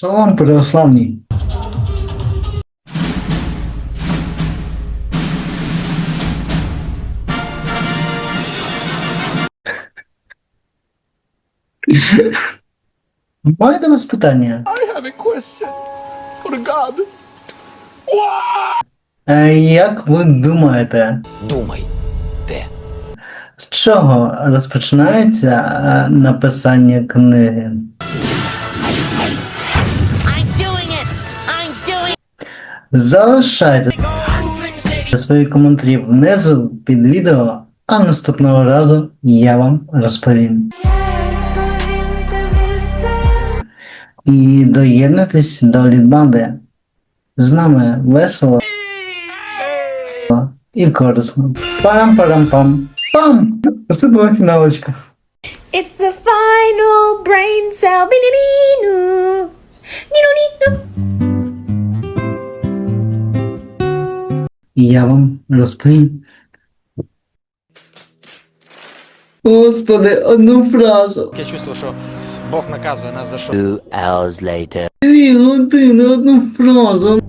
Шалом православні. Маю до вас питання. I have a question for God. Е, Як ви думаєте, Думай, де? з чого розпочинається е, написання книги? Залишайте свої коментарі внизу під відео, а наступного разу я вам розповім. І доєднуйтесь до літбанди. З нами весело і корисно. Парам-парам-пам. Пам! Це була фіналочка. It's the final brain cell. І я вам розповім. Господи, одну фразу. Я чувствую, що Бог наказує нас за що. Two hours later. Дві години, одну фразу.